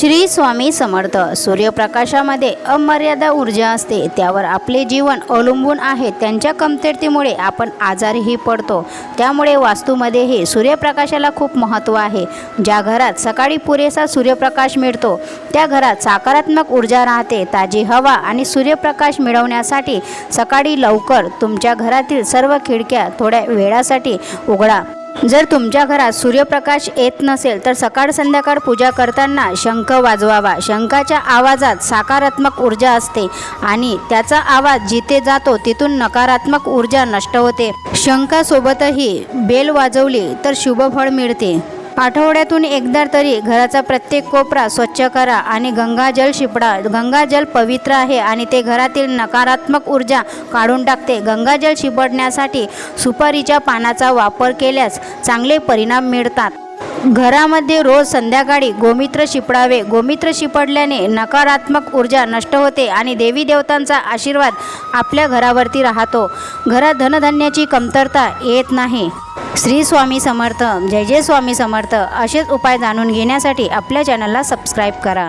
श्री स्वामी समर्थ. सूर्यप्रकाशामध्ये अमर्यादा ऊर्जा असते. त्यावर आपले जीवन अवलंबून आहे. त्यांच्या कमतरतेमुळे आपण आजारीही पडतो. त्यामुळे वास्तूमध्येही सूर्यप्रकाशाला खूप महत्त्व आहे. ज्या घरात सकाळी पुरेसा सूर्यप्रकाश मिळतो त्या घरात सकारात्मक ऊर्जा राहते. ताजी हवा आणि सूर्यप्रकाश मिळवण्यासाठी सकाळी लवकर तुमच्या घरातील सर्व खिडक्या थोड्या वेळासाठी उघडा. जर तुमच्या घरात सूर्यप्रकाश येत नसेल तर सकाळ संध्याकाळ पूजा करताना शंख वाजवावा. शंखाच्या आवाजात सकारात्मक ऊर्जा असते आणि त्याचा आवाज जिथे जातो तिथून नकारात्मक ऊर्जा नष्ट होते. शंखासोबतही बेल वाजवली तर शुभफळ मिळते. आठवड्यातून एकदा तरी घराचा प्रत्येक कोपरा स्वच्छ करा आणि गंगाजल शिपडा. गंगाजल पवित्र आहे आणि ते घरातील नकारात्मक ऊर्जा काढून टाकते. गंगाजल शिपडण्यासाठी सुपारीच्या पानाचा वापर केल्यास चांगले परिणाम मिळतात. घरामध्ये रोज संध्याकाळी गोमित्र शिपडावे. गोमित्र शिपडल्याने नकारात्मक ऊर्जा नष्ट होते आणि देवी देवतांचा आशीर्वाद आपल्या घरावरती राहतो. घरात धनधान्याची कमतरता येत नाही. श्री स्वामी समर्थ जय जय स्वामी समर्थ असेच उपाय जाणून घेण्यासाठी आपल्या चॅनलला सबस्क्राईब करा.